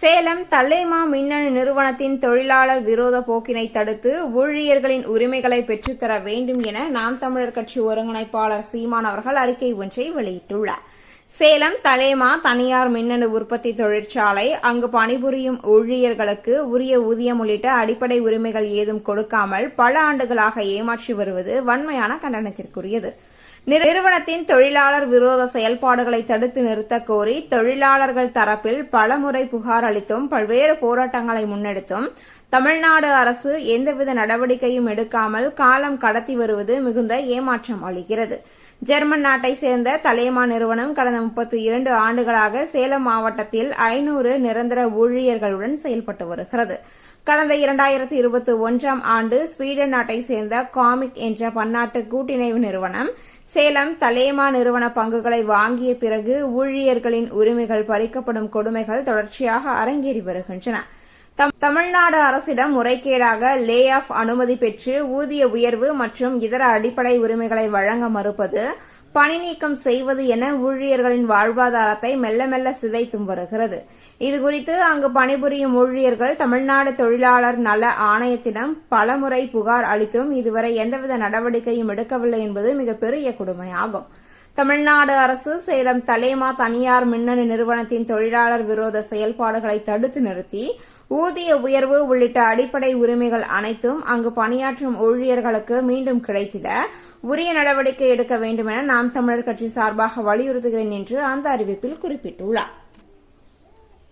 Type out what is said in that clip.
சேலம் தல்லைமா மின்னணு நிறுவனத்தின் தொழிலாளர் விரோத போக்கினை தடுத்து ஊழியர்களின் உரிமைகளை பெற்றுத்தர வேண்டும் என நாம் தமிழர் கட்சி ஒருங்கிணைப்பாளர் சீமான் அவர்கள் அறிக்கை ஒன்றை வெளியிட்டுள்ளார். சேலம் தலேமா தனியார் மின்னணு உற்பத்தி தொழிற்சாலை அங்கு பணிபுரியும் ஊழியர்களுக்கு உரிய ஊதியம் உள்ளிட்ட அடிப்படை உரிமைகள் ஏதும் கொடுக்காமல் பல ஆண்டுகளாக ஏமாற்றி வருவது வன்மையான கண்டனத்திற்குரியது. நிறுவனத்தின் தொழிலாளர் விரோத செயல்பாடுகளை தடுத்து நிறுத்த கோரி தொழிலாளர்கள் தரப்பில் பலமுறை புகார் அளித்தும் பல்வேறு போராட்டங்களை முன்னெடுத்தும் தமிழ்நாடு அரசு எந்தவித நடவடிக்கையும் எடுக்காமல் காலம் கடத்தி வருவது மிகுந்த ஏமாற்றம் அளிக்கிறது. ஜெர்மன் நாட்டை சேர்ந்த தலேமா நிறுவனம் கடந்த கடந்த முப்பத்தி இரண்டு ஆண்டுகளாக சேலம் மாவட்டத்தில் ஐநூறு நிரந்தர ஊழியர்களுடன் செயல்பட்டு வருகிறது. கடந்த இரண்டாயிரத்தி இருபத்தி ஒன்றாம் ஆண்டு ஸ்வீடன் நாட்டை சேர்ந்த காமிக் என்ற பன்னாட்டு கூட்டிணைவு நிறுவனம் சேலம் தலேமா நிறுவன பங்குகளை வாங்கிய பிறகு ஊழியர்களின் உரிமைகள் பறிக்கப்படும் கொடுமைகள் தொடர்ச்சியாக அரங்கேறி வருகின்றன. தமிழ்நாடு அரசிடம் முறைகேடாக லே ஆஃப் அனுமதி பெற்று ஊதிய உயர்வு மற்றும் இதர அடிப்படை உரிமைகளை வழங்க மறுப்பது பணி நீக்கம் செய்வது என ஊழியர்களின் வாழ்வாதாரத்தை மெல்ல மெல்ல சிதைத்தும் வருகிறது. இதுகுறித்து அங்கு பணிபுரியும் ஊழியர்கள் தமிழ்நாடு தொழிலாளர் நல ஆணையத்திடம் பலமுறை புகார் அளித்தும் இதுவரை எந்தவித நடவடிக்கையும் எடுக்கவில்லை என்பது மிகப்பெரிய கொடுமையாகும். தமிழ்நாடு அரசு சேலம் தலைமா தனியார் மின்னணு நிறுவனத்தின் தொழிலாளர் விரோத செயல்பாடுகளை தடுத்து நிறுத்தி ஊதிய உயர்வு உள்ளிட்ட அடிப்படை உரிமைகள் அனைத்தும் அங்கு பணியாற்றும் ஊழியர்களுக்கு மீண்டும் கிடைத்திட உரிய நடவடிக்கை எடுக்க வேண்டும் என நாம் தமிழர் கட்சி சார்பாக வலியுறுத்துகிறேன் என்று அந்த அறிவிப்பில் குறிப்பிட்டுள்ளார்.